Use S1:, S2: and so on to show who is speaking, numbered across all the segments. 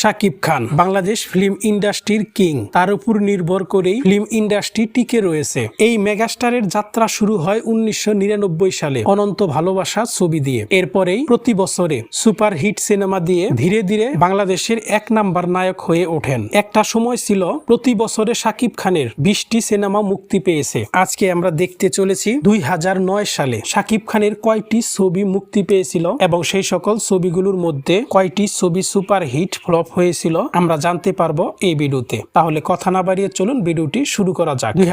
S1: Shakib Khan. Bangladesh film ইন্ডাস্ট্রির king. তার উপর নির্ভর করেই ফিল্ম ইন্ডাস্ট্রি টিকে রয়েছে। এই মেগাস্টারের যাত্রা শুরু হয় উনিশশো নিরানব্বই সালে অনন্ত ভালোবাসা ছবি দিয়ে। এরপরেই প্রতি বছরে সুপার হিট সিনেমা দিয়ে ধীরে ধীরে বাংলাদেশের এক নাম্বার নায়ক হয়ে ওঠেন। একটা সময় ছিল প্রতি বছরে শাকিব খানের বিশটি সিনেমা মুক্তি পেয়েছে। আজকে আমরা দেখতে চলেছি দুই হাজার নয় সালে শাকিব খানের কয়টি ছবি মুক্তি পেয়েছিল এবং সেই সকল ছবিগুলোর মধ্যে কয়টি ছবি সুপার হিট ফ্লপ হয়েছিল, আমরা জানতে পারব এই ভিডিওতে। তাহলে কথা না বাড়িয়ে চলুন ভিডিওটি শুরু করা যাক। দুই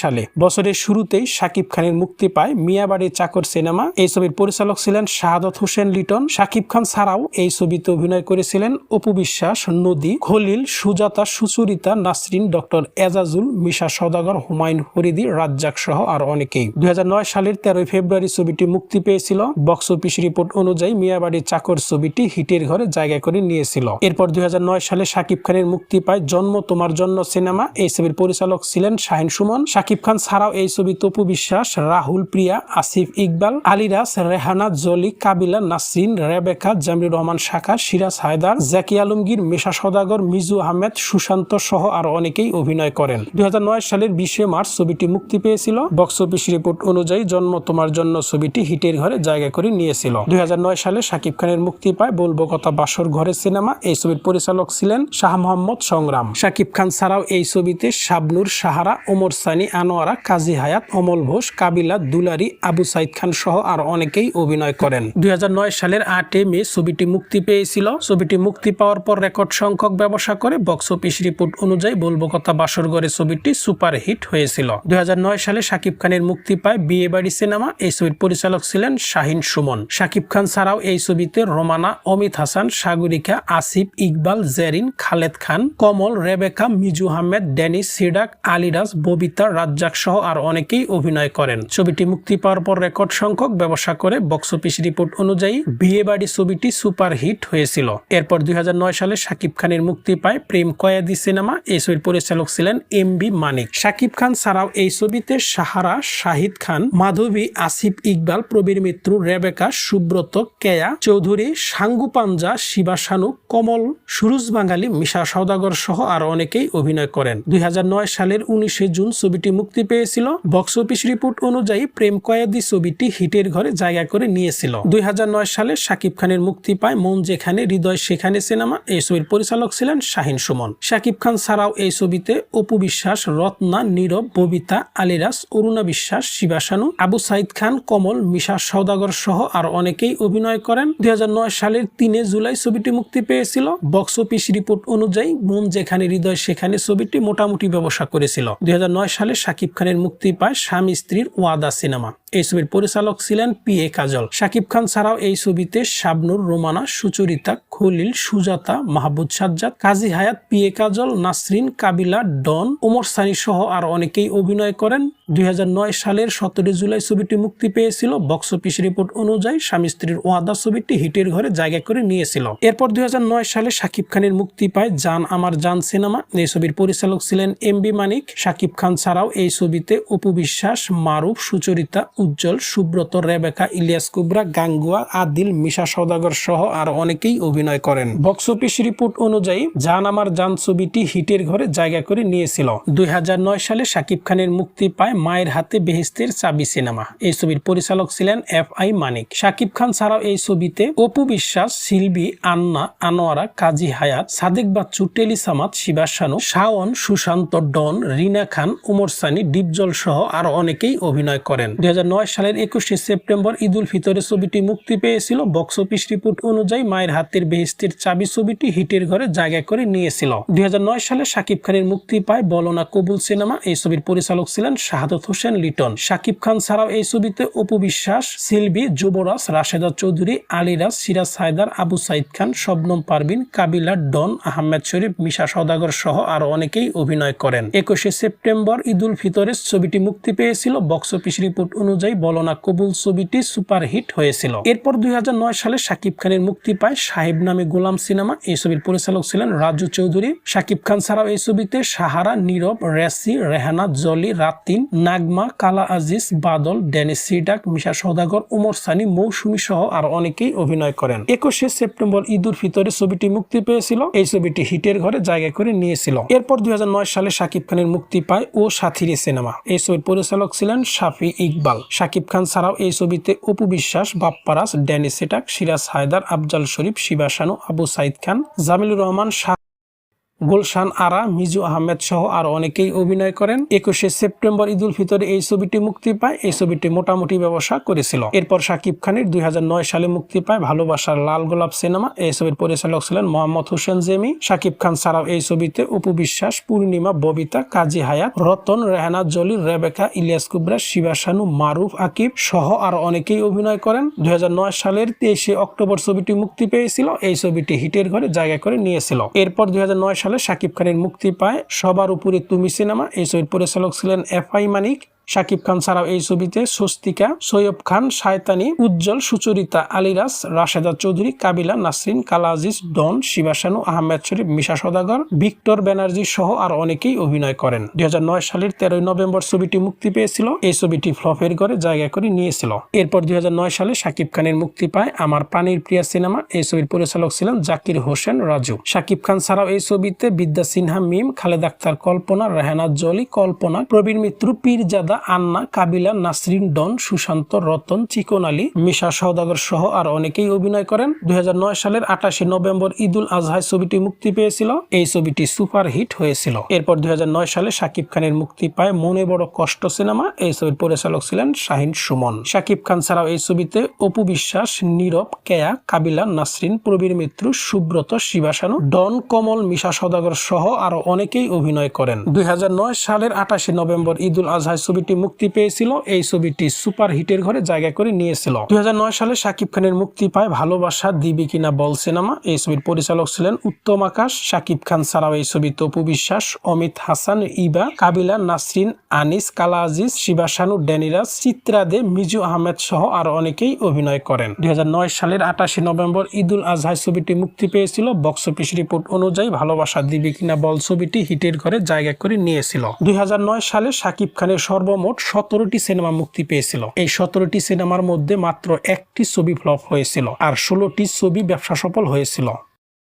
S1: সালে, বছরের শুরুতেই শাকিব খানের মুক্তি পায় মিয়াবাড়ির চাকর সিনেমা। এই ছবির পরিচালক ছিলেন শাহাদত হোসেন লিটন। শাকিব খান ছাড়াও এই ছবিতে অভিনয় করেছিলেন অপু বিশ্বাস, নদী, খলিল, সুজাতা, সুচরিতা, নাসরিন, ডক্টর এজাজুল, মিশা সদাগর হুমায়ুন ফরিদি রাজ্জাক সহ আর অনেকেই। দুই হাজার নয় সালের তেরোই ফেব্রুয়ারি ছবিটি মুক্তি পেয়েছিল। বক্স অফিস রিপোর্ট অনুযায়ী মিয়াবাড়ির চাকর ছবিটি হিটের ঘরে জায়গা করে নিয়েছিল। এরপর দুই হাজার নয় সালে শাকিব খানের মুক্তি পায় জন্ম তোমার জন্য সিনেমা। এই ছবির পরিচালক ছিলেন শাহিন সুমন। শাকিব খান ছাড়াও এই ছবি তপু বিশ্বাস, রাহুল প্রিয়া, আসিফ ইকবাল আলিরাস রেহানা জলি, কাবিলা নাসরিন, রেবেকা জামির রহমান শাখা সিরাজ হায়দার, জাকি আলমগীর, মেশা সদাগর মিজু আহমেদ, সুশান্ত সহ আরও অনেকেই অভিনয় করেন। দুই হাজার নয় সালের বিশে মার্চ ছবিটি মুক্তি পেয়েছিল। বক্স অফিস রিপোর্ট অনুযায়ী জন্ম তোমার জন্য ছবিটি হিটের ঘরে জায়গা করে নিয়েছিল। দুই হাজার নয় সালে শাকিব খানের মুক্তি পায় বলব কথা বাসর ঘরের সিনেমা। এই ছবির পরিচালক ছিলেন শাহ মোহাম্মদ সংগ্রাম। শাকিব খান ছাড়াও এই ছবিতে শাবনুর সাহারা ওমর সানি, আনোয়ারা, কাজী হায়াত অমল ঘোষ, কাবিলা, দুলারি, আবু সাইদ খান সহ আর অনেকেই অভিনয় করেন। দুই সালের আটে মে ছবিটি মুক্তি পেয়েছিল। ছবিটি মুক্তি পাওয়ার পর রেকর্ড সংখ্যক ব্যবসা করে বক্স অফিস রিপোর্ট অনুযায়ী বলব কথা বাসর ঘরে ছবিটি সুপার হিট হয়েছিল। দুই হাজার নয় সালে শাকিব খানের মুক্তি পায় বিয়ে বাড়ি সিনেমা। এই ছবির পরিচালক ছিলেন শাহিন সুমন। শাকিব খান ছাড়াও এই ছবিতে রোমানা, অমিত হাসান, সাগরিকা, আসিফ ইকবাল, জেরিন, খালেদ খান, কমল, রেবেকা, মিজু আহমেদ ড্যানিস সিডাক আলিরাজ ববিতা, রাজ্জাক সহ আর অনেকেই অভিনয় করেন। ছবিটি মুক্তি পাওয়ার পর রেকর্ড সংখ্যক ব্যবসা করে বক্স অফিস রিপোর্ট অনুযায়ী বিয়ে বাড়ি ছবিটি সুপার হিট হয়েছিল। এরপর দুই হাজার নয় সালে শাকিব খানের মুক্তি পায় প্রেম কয়াদি সিনেমা। এই ছবির পরিচালক ছিলেন এম বি মানিক। শাকিব খান ছাড়াও এই ছবিতে সাহারা শাহিদ খান, মাধবী, আসিফ ইকবাল, প্রবীর মিত্র, রেবেকা, সুব্রত, কেয়া, চৌধুরী, সাঙ্গু পাঞ্জা, শিবা শানু কমল সুরুজ বাঙালি মিশা সওদাগর সহ আরও অনেকেই অভিনয় করেন। দুই হাজার নয় সালের উনিশে জুন ছবিটি মুক্তি পেয়েছিল। বক্স অফিস রিপোর্ট অনুযায়ী প্রেম কয়াদি ছবিটি হিটের ঘরে জায়গা করে নিয়েছিল। দুই হাজার নয় সালে শাকিব খানের মুক্তি পায় মন যেখানে, হৃদয় সেখানে সিনেমা। এই ছবির পরিচালক ছিলেন শাহিন সুমন। শাকিব খান ছাড়াও এই ছবিতে অপু বিশ্বাস, রত্না, নীরব, ববিতা আলিরাস অরুণা বিশ্বাস শিবাসানু আবু সাইদ খান, কমল, মিশা সওদাগর সহ আর অনেকেই অভিনয় করেন। দুই হাজার নয় সালের তিনে জুলাই ছবিটি মুক্তি পেয়েছিল। বক্স অফিস রিপোর্ট অনুযায়ী মন যেখানে হৃদয়, সেখানে ছবিটি মোটামুটি ব্যবসা করেছিল। দুই হাজার নয় সালে শাকিব খানের মুক্তি পায় স্বামী স্ত্রীর ওয়াদা সিনেমা। এই ছবির পরিচালক ছিলেন পি এ কাজল। শাকিব খান ছাড়াও এই ছবিতে শাবনুর, রোমানা, সুচরিতা, খলিল, সুজাতা মাহবুদ সাজ্জাদ, কাজী হায়াত, পি এ কাজল, নাসরিন, কাবিলা, ডন ওমর সানি সহ আর অনেকেই অভিনয় করেন। দু হাজার নয় সালের সতেরো জুলাই ছবিটি মুক্তি পেয়েছিল। বক্স অফিস রিপোর্ট অনুযায়ী স্বামী স্ত্রীর ওয়াদা ছবিটি হিটের ঘরে জায়গা করে নিয়েছিল। এরপর দুই হাজার নয় সালে শাকিব খানের মুক্তি পায় জান আমার জান সিনেমা। এই ছবির পরিচালক ছিলেন এম বি মানিক। শাকিব খান ছাড়াও এই ছবিতে অপু বিশ্বাস, মারুফ, সুচরিতা উজ্জ্বল, সুব্রত, রেবেকা, ইলিয়াস কুবরা, গাঙ্গুয়া, আদিল, মিশা সৌদাগর সহ আর অনেকেই অভিনয় করেন। বক্স অফিস রিপোর্ট অনুযায়ী জান আমার জান ছবিটি হিটের ঘরে জায়গা করে নিয়েছিল। দুই হাজার নয় সালে শাকিব খানের মুক্তি পায় মায়ের হাতে বেহেস্তের চাবি সিনেমা। এই ছবির পরিচালক ছিলেন এফ আই মানিক। শাকিব খান ছাড়াও এই ছবিতে অপু বিশ্বাস, শিল্পী আন্না, আনোয়ারা, কাজী হায়াত, সাদেক বাচ্চু টেলিসামাত শিবাসানু শাওন, সুশান্ত, ডন, রিনা খান, উমর সানি, ডিপজল সহ আরও অনেকেই অভিনয় করেন। দুই হাজার সালের একুশে সেপ্টেম্বর ঈদ উল ফিতরে ছবিটি মুক্তি পেয়েছিল। বক্স অফিস রিপোর্ট অনুযায়ী মায়ের হাতের বেহেস্তের চাবি ছবিটি হিটের ঘরে জায়গা করে নিয়েছিল। দু হাজার নয় সালে শাকিব খানের মুক্তি পায় বলনা কবুল সিনেমা। এই ছবির পরিচালক ছিলেন শাহাদত হোসেন লিটন। শাকিব খান ছাড়াও এই ছবিতে অপু বিশ্বাস, সিলভি, যুবরাজ, রাশেদা চৌধুরী, আলিরাজ, সিরাজ হায়দার, আবু সাইদ খান, শবনম পারবিন কাবিলা ডন, আহমেদ শরীফ, মিশা সদাগর সহ আরও অনেকেই অভিনয় করেন। একুশে সেপ্টেম্বর ঈদ উল ফিতরের ছবিটি মুক্তি পেয়েছিল। বক্স অফিস রিপোর্ট অনুযায়ী অনুযায়ী বলনা কবুল ছবিটি সুপারহিট হয়েছিল। এরপর দুই হাজার নয় সালে শাকিব খানের মুক্তি পায় সাহেব নামে গোলাম সিনেমা। এই ছবির পরিচালক ছিলেন রাজু চৌধুরী। শাকিব খান ছাড়াও এই ছবিতে সাহারা, নীরব, রেসি, রেহানা, জলি, রাতিন, নাগমা, কালা আজিজ, বাদল ড্যানিস সিডাক, মিশা সৌদাগর উমর সানি, মৌসুমী সহ আর অনেকেই অভিনয় করেন। একুশে সেপ্টেম্বর ঈদুল ফিতরে ছবিটি মুক্তি পেয়েছিল। এই ছবিটি হিটের ঘরে জায়গা করে নিয়েছিল। এরপর দুই হাজার নয় সালে শাকিব খানের মুক্তি পায় ও সাথিরে সিনেমা। এই ছবির পরিচালক ছিলেন শাফি ইকবাল। শাকিব খান ছাড়াও এই ছবিতে অপু বিশ্বাস বাপ্পারাস ড্যানি সেটাক, সিরাজ হায়দার, আফজাল শরীফ শিবাসানু আবু সাইদ খান, জামিলুর রহমান, শাহ গুলশান আরা, মিজু আহমেদ সহ আর অনেকেই অভিনয় করেন। একুশে সেপ্টেম্বর ঈদুল ফিতরে এই ছবিটি মুক্তি পায়। এই ছবিটি মোটামুটি ব্যবসা করেছিল। এরপর শাকিব খানের দুই সালে মুক্তি পায় ভালোবাসার লাল গোলাপ সিনেমা। এই ছবির পরিচালক ছিলেন মোহাম্মদ হোসেন জেমি। শাকিব খান ছাড়াও এই ছবিতে উপবিশ্বাস পূর্ণিমা, ববিতা, কাজী হায়াত, রতন, রেহানা জলি রেবেকা, ইলিয়াস কুবরা শিবাসানু মারুফ আকিব সহ আর অনেকেই অভিনয় করেন। দুই হাজার নয় সালের তেইশে অক্টোবর ছবিটি মুক্তি পেয়েছিল। এই ছবিটি হিটের ঘরে জায়গা করে নিয়েছিল। এরপর দুই সালে শাকিব খানের মুক্তি পায়। সবার উপরে তুমি সিনেমা, এই ছবির পরিচালক ছিলেন এফ আই মানিক। শাকিব খান ছাড়াও এই ছবিতে স্বস্তিকা, সৈয়ব খান, শায়তানি, উজ্জ্বল, সুচরিতা আলিরাস রাশেদা চৌধুরী, কাবিলা নাসরিন কালা আজিজ ডন শিবাসানু আহমেদ শরীফ, মিশা সদাগর, ভিক্টর ব্যানার্জি সহ আর অনেকেই অভিনয় করেন। দুই হাজার নয় সালের তেরোই নভেম্বর ছবিটি মুক্তি পেয়েছিল। এই ছবিটি ফ্লপের ঘরে জায়গা করে নিয়েছিল। এরপর দুই হাজার নয় সালে শাকিব খানের মুক্তি পায় আমার প্রাণীর প্রিয়া সিনেমা। এই ছবির পরিচালক ছিলেন জাকির হোসেন রাজু। শাকিব খান ছাড়াও এই ছবিতে বিদ্যা সিনহা মিম, খালেদ আক্তার কল্পনা, রেহানা জলি, কল্পনা প্রবীণ মিত্র, পীরজাদা আন্না, কাবিলা, নাসরিন, ডন, সুশান্ত, রতন, চিকন আলী, মিশা সওদাগর সহ আর অনেকেই অভিনয় করেন। দুই হাজার নয় সালের আঠাশে নভেম্বর ঈদুল আজহায় ছবিটি মুক্তি পেয়েছিল। এই ছবিটি সুপার হিট হয়েছিল। এরপর দুই সালে শাকিব খানের মুক্তি পায় মনে বড় কষ্ট সিনেমা। এই ছবির পরিচালক ছিলেন শাহিন সুমন। শাকিব খান ছাড়াও এই ছবিতে অপু বিশ্বাস, নীরব, কেয়া, কাবিলা, নাসরিন, প্রবীর মিত্র, সুব্রত শিবাসানু ডন, কমল, মিশা সদাগর সহ আরও অনেকেই অভিনয় করেন। দুই হাজার নয় সালের আঠাশে নভেম্বর ঈদুল আজহায় ছবিটি মুক্তি পেয়েছিল, এই ছবিটি সুপার হিটের ঘরে জায়গা করে নিয়েছিল। দুই হাজার নয় সালে শাকিব খানের মুক্তি পায় ভালোবাসা, দিবি কিনা বল সিনেমা। এই ছবির পরিচালক ছিলেন উত্তম আকাশ, শাকিব খান ছাড়াও এই ছবি তপু বিশ্বাস, অমিত হাসান, ইবা, কাবিলা নাসরিন, আনিস, কালা আজিজ শিবাসানু ড্যানিরাজ চিত্রা দে, মিজু আহমেদ সহ আরও অনেকেই অভিনয় করেন। দুই হাজার নয় সালের আঠাশে নভেম্বর ঈদুল আজহায় ছবিটি মুক্তি পেয়েছিল, বক্স অফিস রিপোর্ট অনুযায়ী ভালোবাসা, দিবি কিনা বল ছবিটি হিটের ঘরে জায়গা করে নিয়েছিল। দুই হাজার নয় সালে শাকিব খানের সর্বমোট সতেরোটি সিনেমা মুক্তি পেয়েছিল। এই সতেরোটি সিনেমার মধ্যে মাত্র একটি ছবি ফ্লপ হয়েছিল আর ষোলোটি ছবি ব্যবসা সফল হয়েছিল।